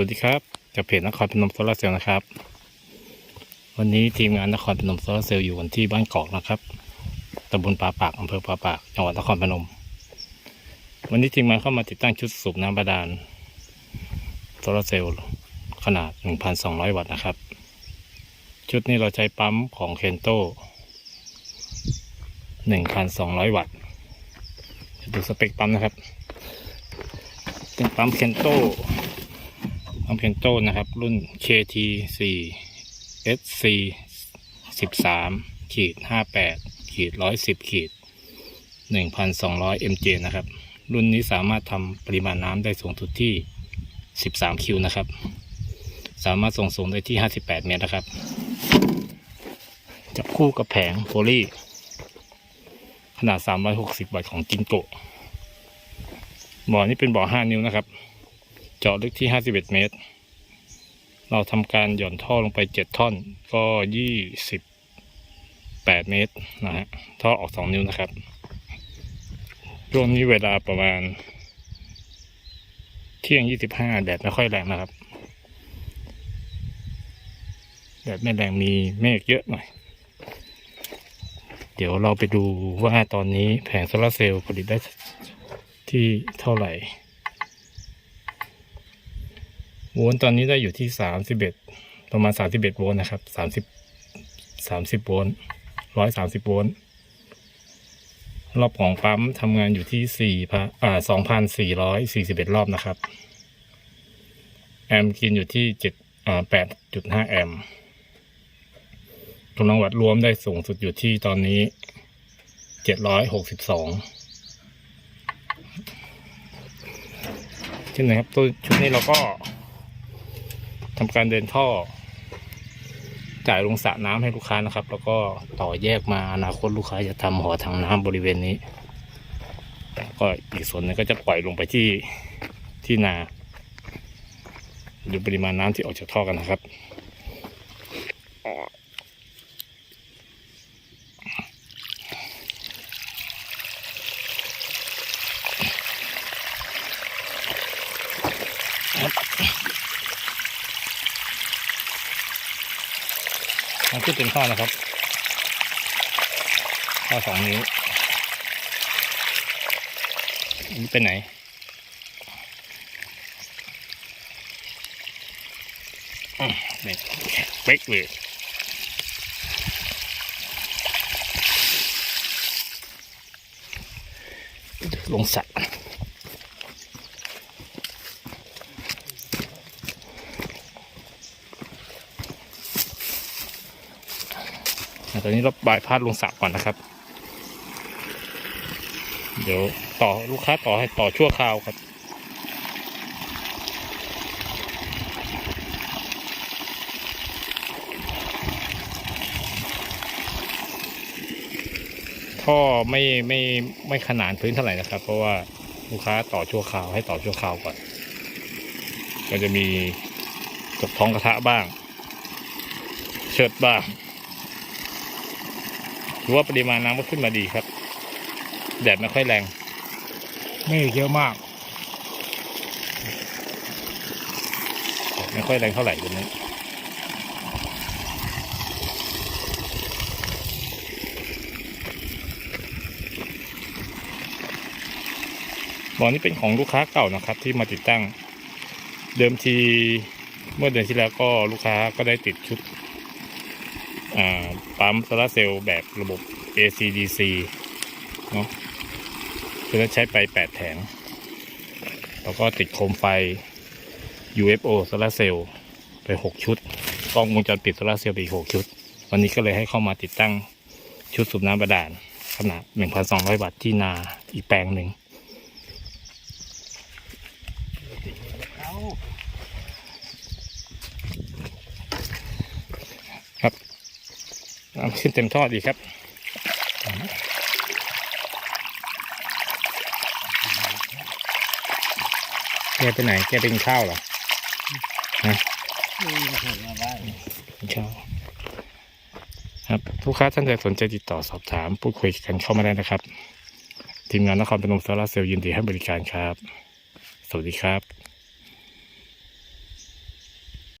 วัสดีครับ จากเพจนครพนมโซลาร์เซลล์นะครับ วันนี้ทีมงานนครพนมโซลาร์เซลล์อยู่กันที่บ้านกอกนะครับตำบลปาปากอำเภอปาปากจังหวัดนครพนม วันนี้ทีมงานเข้ามาติดตั้งชุดสูบน้ำบาดาลโซลาร์เซลล์ขนาด 1,200 วัตต์นะครับ ชุดนี้เราใช้ปั๊มของเคนโต1,200 วัตต์ดูสเปคปั๊มนะครับ เป็นปั๊มเคนโต้ ปั๊มเคนโตนะครับ รุ่น KT 4 SC 13ขีด58ขีด110ขีด1,200 mj นะครับ รุ่นนี้สามารถทำปริมาณน้ำได้สูงสุดที่ 13 คิวนะครับ สามารถส่งสูงได้ที่ 58 เมตรนะครับ จับคู่กับแผงโพลีขนาด 360 วัตต์ของจินโกะบ่อนี้เป็นบ่อ 5 นิ้วนะครับ เจาะลึกที่ 51 เมตร เราทำการหย่อนท่อลงไป 7 ท่อน ก็ 28 เมตรนะฮะ ท่อออก 2 นิ้วนะครับ ช่วงนี้เวลาประมาณ เที่ยง 25 แดดไม่ค่อยแรงนะครับ แดดไม่แรงมีเมฆเยอะหน่อย เดี๋ยวเราไปดูว่าตอนนี้แผงโซลาร์เซลล์ผลิตได้ที่เท่าไหร่ โวลต์ตอนนี้ได้อยู่ที่สามสิบเอ็ดประมาณสามสิบเอ็ดโวลต์นะครับสามสิบสามสิบโวลต์ร้อยสามสิบโวลต์รอบของปั๊มทำงานอยู่ที่สี่พันอ่าสองพันสี่ร้อยสี่สิบเอ็ดรอบนะครับ แอมป์กินอยู่ที่เจ็ดอ่าแปดจุดห้าแอมป์กำลังวัดรวมได้สูงสุดอยู่ที่ตอนนี้เจ็ดร้อยหกสิบสองเช่นนะครับตัวชุดนี้เราก็ ทำการเดินท่อ จ่ายลงสระน้ำให้ลูกค้านะครับ แล้วก็ต่อแยกมาอนาคตลูกค้าจะทำหอทางน้ำบริเวณนี้ก็อีกส่วนหนึงก็จะปล่อยลงไปที่ที่นาดูปริมาณน้ำที่ออกจากท่อกันนะครับ ทางขึ้นเป็นท่อนะครับท่อสองนิ้วนนี้ไปไหนอืมนี่เป๊กเลยลงสระ ตอนนี้เราบายพาดลงสระก่อนนะครับ เดี๋ยวต่อลูกค้าต่อให้ต่อชั่วคราวครับท่อไม่ไม่ไม่ขนานพื้นเท่าไหร่นะครับ เพราะว่าลูกค้าต่อชั่วคราวให้ต่อชั่วคราวก่อน ก็จะมีกบท้องกระทะบ้าง เชิดบ้าง ถือว่าปริมาณน้ำก็ขึ้นมาดีครับ แดดไม่ค่อยแรง ไม่เยอะมากแดดไม่ค่อยแรงเท่าไหร่ตัวนี้บ่อนี้เป็นของลูกค้าเก่านะครับ ที่มาติดตั้ง เดิมทีเมื่อเดือนที่แล้วก็ลูกค้าก็ได้ติดชุดอ่า ปั๊มโซลาเซลล์แบบระบบ AC/DC เนาะคือใช้ไป 8แผงแล้วก็ติดโคมไฟ UFO โซลาเซลล์ไป 6 ชุด กล้องวงจรปิดโซลาเซลล์ไปอีก 6 ชุด วันนี้ก็เลยให้เข้ามาติดตั้งชุดสูบน้ำบาดาลขนาด 1,200 วัตต์ที่นาอีกแปลงหนึ่งครับ น้ำขึ้นเต็มท่อดีครับแกไปไหนแกไปกินข้าวเหรอฮะข้าวครับลูกค้าท่านใดสนใจติดต่อสอบถามพูดคุยกันเข้ามาได้นะครับ ทีมงานนครพนมโซลารเซลล์ยินดีให้บริการครับ สวัสดีครับ